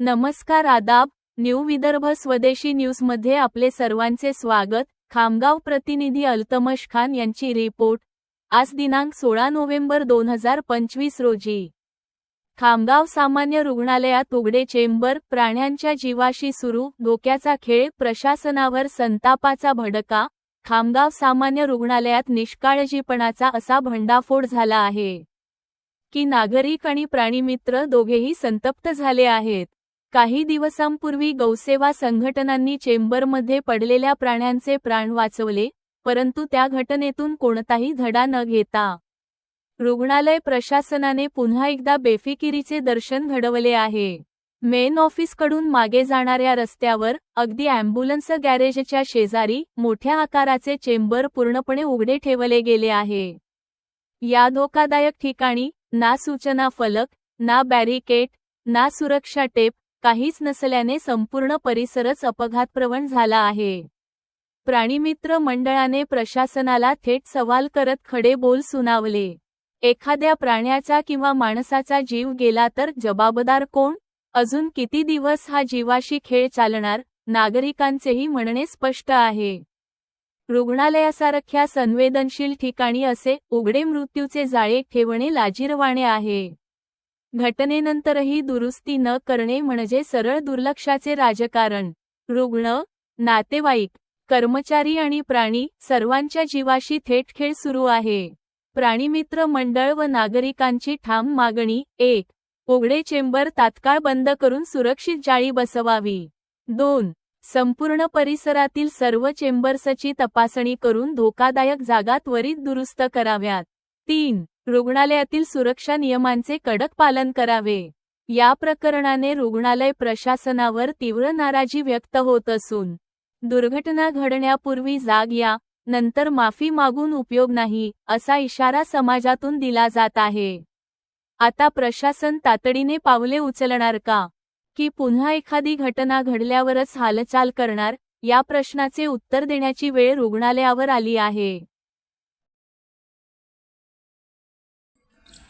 नमस्कार आदाब न्यू विदर्भ स्वदेशी न्यूजमध्ये आपले सर्वांचे स्वागत. खामगाव प्रतिनिधी अल्तमश खान यांची रिपोर्ट. आज दिनांक सोळा नोव्हेंबर दोन हजार पंचवीस रोजी. खामगाव सामान्य रुग्णालयात उघडे चेंबर प्राण्यांच्या जीवाशी सुरू धोक्याचा खेळ प्रशासनावर संतापाचा भडका खामगाव सामान्य रुग्णालयात निष्काळजीपणाचा असा भंडाफोड झाला आहे. की नागरिक आणि प्राणीमित्र दोघेही संतप्त झाले आहेत. काही दिवसांपूर्वी गौसेवा संघटनांनी चेंबरमध्ये पडलेल्या प्राण्यांचे प्राण वाचवले परंतु त्या घटनेतून कोणताही धडा न घेता रुग्णालय प्रशासनाने पुन्हा एकदा बेफिकिरीचे दर्शन घडवले आहे. मेन ऑफिसकडून मागे जाणाऱ्या रस्त्यावर अगदी अँब्युलन्स गॅरेजच्या शेजारी मोठ्या आकाराचे चेंबर पूर्णपणे उघडे ठेवले गेले आहे. या धोकादायक ठिकाणी ना सूचना फलक ना बॅरिकेट ना सुरक्षा टेप काहीच नसल्याने संपूर्ण परिसरच अपघातप्रवण झाला आहे. प्राणीमित्र मंडळाने प्रशासनाला थेट सवाल करत खडे बोल सुनावले. एखाद्या प्राण्याचा किंवा माणसाचा जीव गेला तर जबाबदार कोण? अजून किती दिवस हा जीवाशी खेळ चालणार? नागरिकांचेही म्हणणे स्पष्ट आहे. रुग्णालयासारख्या संवेदनशील ठिकाणी असे उघडे मृत्यूचे जाळे ठेवणे लाजीरवाणे आहे. घटनेनंतरही दुरुस्ती न करणे म्हणजे सरळ दुर्लक्षाचे राजकारण. रुग्ण नातेवाईक कर्मचारी आणि प्राणी सर्वांच्या जीवाशी थेट खेळ सुरू आहे. प्राणीमित्र मंडळ व नागरिकांची ठाम मागणी. एक. उघडे चेंबर तात्काळ बंद करून सुरक्षित जाळी बसवावी. दोन. संपूर्ण परिसरातील सर्व चेंबर्सची तपासणी करून धोकादायक जागा त्वरित दुरुस्त कराव्यात. तीन. रुग्णालयातील सुरक्षा नियमांचे कडक पालन करावे. या प्रकरणाने रुग्णालय प्रशासनावर तीव्र नाराजी व्यक्त होत असून दुर्घटना घडण्यापूर्वी जाग या. नंतर माफी मागून उपयोग नाही असा इशारा समाजातून दिला जात आहे. आता प्रशासन तातडीने पावले उचलणार का? की पुन्हा एखादी घटना घडल्यावरच हालचाल करणार? या प्रश्नाचे उत्तर देण्याची वेळ रुग्णालयावर आली आहे.